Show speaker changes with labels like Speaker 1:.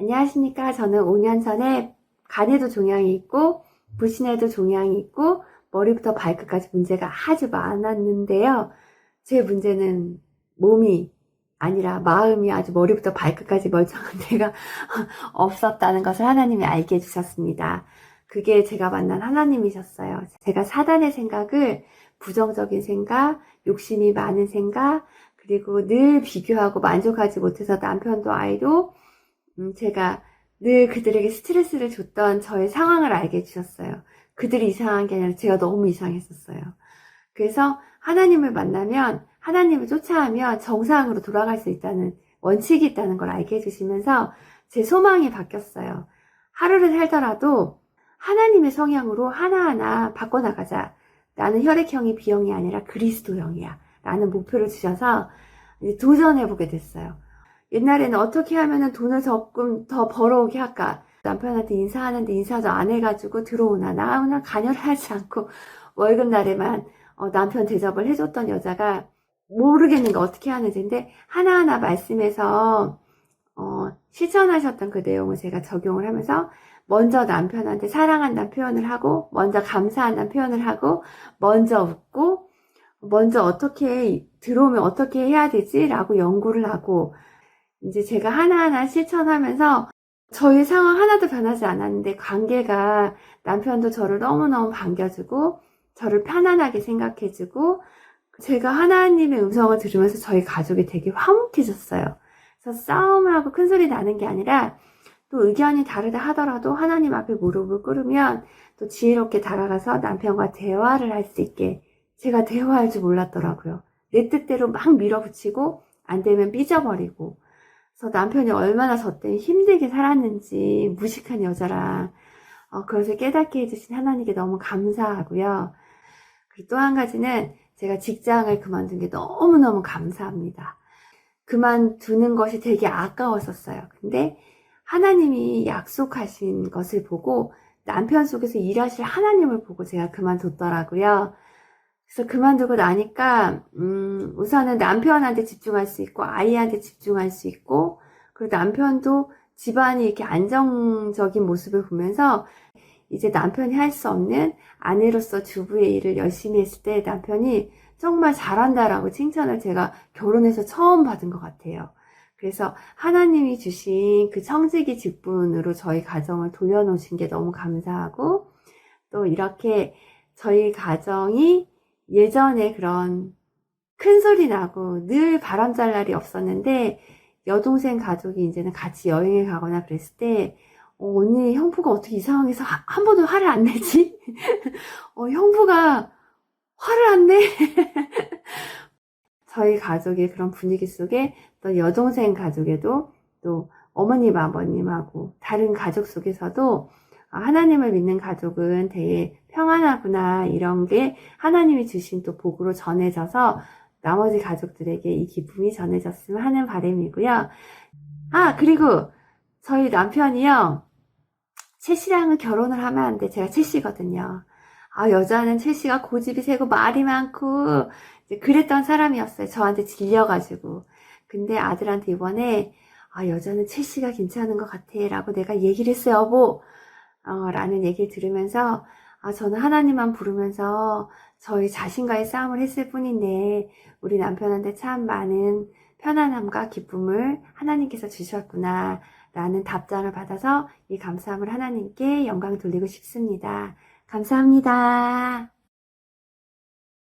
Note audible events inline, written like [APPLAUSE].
Speaker 1: 안녕하십니까. 저는 5년 전에 간에도 종양이 있고, 부신에도 종양이 있고, 머리부터 발끝까지 문제가 아주 많았는데요. 제 문제는 몸이 아니라 마음이 아주 머리부터 발끝까지 멀쩡한 [LAUGHS] 데가 없었다는 것을 하나님이 알게 해주셨습니다. 그게 제가 만난 하나님이셨어요. 제가 사단의 생각을 부정적인 생각, 욕심이 많은 생각, 그리고 늘 비교하고 만족하지 못해서 남편도 아이도 음, 제가 늘 그들에게 스트레스를 줬던 저의 상황을 알게 해주셨어요. 그들이 이상한 게 아니라 제가 너무 이상했었어요. 그래서 하나님을 만나면 하나님을 쫓아하면 정상으로 돌아갈 수 있다는 원칙이 있다는 걸 알게 해주시면서 제 소망이 바뀌었어요. 하루를 살더라도 하나님의 성향으로 하나하나 바꿔나가자. 나는 혈액형이 B형이 아니라 그리스도형이야. 라는 목표를 주셔서 도전해보게 됐어요. 옛날에는 어떻게 하면 돈을 조금 더 벌어오게 할까? 남편한테 인사하는데 인사도 안 해가지고 들어오나 나오나 간여를 하지 않고 월급날에만 어, 남편 대접을 해줬던 여자가 모르겠는 거 어떻게 하는지인데 하나하나 말씀해서 어, 실천하셨던 그 내용을 제가 적용을 하면서 먼저 남편한테 사랑한다는 표현을 하고 먼저 감사한다는 표현을 하고 먼저 웃고 먼저 어떻게 들어오면 어떻게 해야 되지? 라고 연구를 하고 이제 제가 하나하나 실천하면서 저희 상황 하나도 변하지 않았는데 관계가 남편도 저를 너무너무 반겨주고 저를 편안하게 생각해주고 제가 하나님의 음성을 들으면서 저희 가족이 되게 화목해졌어요. 그래서 싸움을 하고 큰 소리 나는 게 아니라 또 의견이 다르다 하더라도 하나님 앞에 무릎을 꿇으면 또 지혜롭게 다가가서 남편과 대화를 할 수 있게 제가 대화할 줄 몰랐더라고요. 내 뜻대로 막 밀어붙이고 안 되면 삐져버리고 그래서 남편이 얼마나 저 때문에 힘들게 살았는지 무식한 여자랑 어, 그것을 깨닫게 해주신 하나님께 너무 감사하고요. 그리고 또 한 가지는 제가 직장을 그만둔 게 너무너무 감사합니다. 그만두는 것이 되게 아까웠었어요. 근데 하나님이 약속하신 것을 보고 남편 속에서 일하실 하나님을 보고 제가 그만뒀더라고요. 그래서 그만두고 나니까 음, 우선은 남편한테 집중할 수 있고 아이한테 집중할 수 있고 그리고 남편도 집안이 이렇게 안정적인 모습을 보면서 이제 남편이 할 수 없는 아내로서 주부의 일을 열심히 했을 때 남편이 정말 잘한다라고 칭찬을 제가 결혼해서 처음 받은 것 같아요. 그래서 하나님이 주신 그 청지기 직분으로 저희 가정을 돌려놓으신 게 너무 감사하고 또 이렇게 저희 가정이 예전에 그런 큰 소리 나고 늘 바람 잘 날이 없었는데 여동생 가족이 이제는 같이 여행을 가거나 그랬을 때 어, 언니 형부가 어떻게 이 상황에서 하- 한 번도 화를 안 내지? [LAUGHS] 어, 형부가 화를 안 내? [LAUGHS] 저희 가족의 그런 분위기 속에 또 여동생 가족에도 또 어머님, 아버님하고 다른 가족 속에서도 아, 하나님을 믿는 가족은 되게 평안하구나 이런 게 하나님이 주신 또 복으로 전해져서 나머지 가족들에게 이 기쁨이 전해졌으면 하는 바람이고요. 아 그리고 저희 남편이요 채 씨랑은 결혼을 하면 안 돼. 제가 채 씨거든요. 아 여자는 채 씨가 고집이 세고 말이 많고 그랬던 사람이었어요. 저한테 질려가지고. 근데 아들한테 이번에 아 여자는 채 씨가 괜찮은 것 같아 라고 내가 얘기를 했어요 여보 어, 라는 얘기를 들으면서 아 저는 하나님만 부르면서 저희 자신과의 싸움을 했을 뿐인데 우리 남편한테 참 많은 편안함과 기쁨을 하나님께서 주셨구나 라는 답장을 받아서 이 감사함을 하나님께 영광 돌리고 싶습니다. 감사합니다.